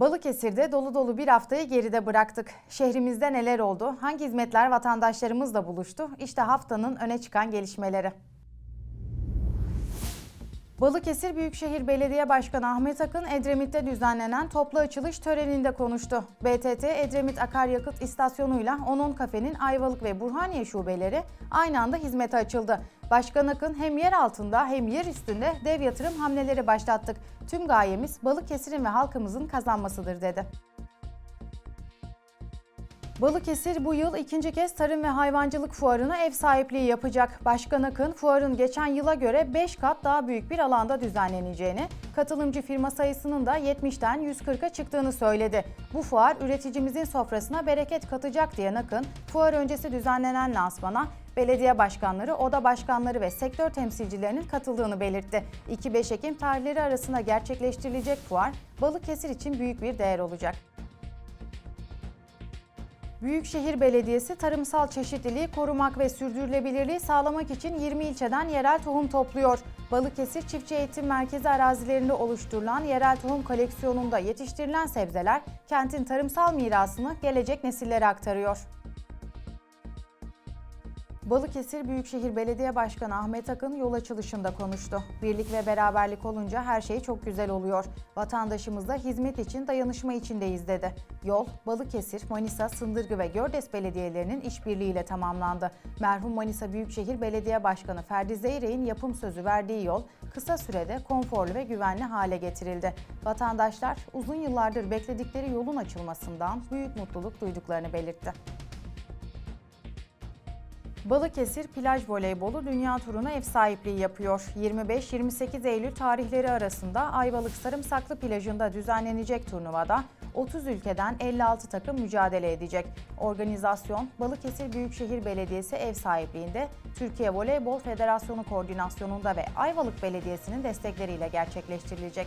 Balıkesir'de dolu dolu bir haftayı geride bıraktık. Şehrimizde neler oldu? Hangi hizmetler vatandaşlarımızla buluştu? İşte haftanın öne çıkan gelişmeleri. Balıkesir Büyükşehir Belediye Başkanı Ahmet Akın Edremit'te düzenlenen toplu açılış töreninde konuştu. BTT Edremit Akaryakıt İstasyonu'yla Onon Kafe'nin Ayvalık ve Burhaniye şubeleri aynı anda hizmete açıldı. Başkan Akın hem yer altında hem yer üstünde dev yatırım hamleleri başlattık. Tüm gayemiz Balıkesir'in ve halkımızın kazanmasıdır dedi. Balıkesir bu yıl ikinci kez Tarım ve Hayvancılık Fuarı'na ev sahipliği yapacak. Başkan Akın, fuarın geçen yıla göre 5 kat daha büyük bir alanda düzenleneceğini, katılımcı firma sayısının da 70'ten 140'a çıktığını söyledi. Bu fuar üreticimizin sofrasına bereket katacak diyen Akın, fuar öncesi düzenlenen lansmana belediye başkanları, oda başkanları ve sektör temsilcilerinin katıldığını belirtti. 2-5 Ekim tarihleri arasında gerçekleştirilecek fuar, Balıkesir için büyük bir değer olacak. Büyükşehir Belediyesi tarımsal çeşitliliği korumak ve sürdürülebilirliği sağlamak için 20 ilçeden yerel tohum topluyor. Balıkesir Çiftçi Eğitim Merkezi arazilerinde oluşturulan yerel tohum koleksiyonunda yetiştirilen sebzeler kentin tarımsal mirasını gelecek nesillere aktarıyor. Balıkesir Büyükşehir Belediye Başkanı Ahmet Akın yol açılışında konuştu. Birlik ve beraberlik olunca her şey çok güzel oluyor. Vatandaşımızla hizmet için dayanışma içindeyiz dedi. Yol, Balıkesir, Manisa, Sındırgı ve Gördes belediyelerinin işbirliğiyle tamamlandı. Merhum Manisa Büyükşehir Belediye Başkanı Ferdi Zeyrek'in yapım sözü verdiği yol kısa sürede konforlu ve güvenli hale getirildi. Vatandaşlar uzun yıllardır bekledikleri yolun açılmasından büyük mutluluk duyduklarını belirtti. Balıkesir plaj voleybolu dünya turuna ev sahipliği yapıyor. 25-28 Eylül tarihleri arasında Ayvalık Sarımsaklı plajında düzenlenecek turnuvada 30 ülkeden 56 takım mücadele edecek. Organizasyon Balıkesir Büyükşehir Belediyesi ev sahipliğinde Türkiye Voleybol Federasyonu koordinasyonunda ve Ayvalık Belediyesi'nin destekleriyle gerçekleştirilecek.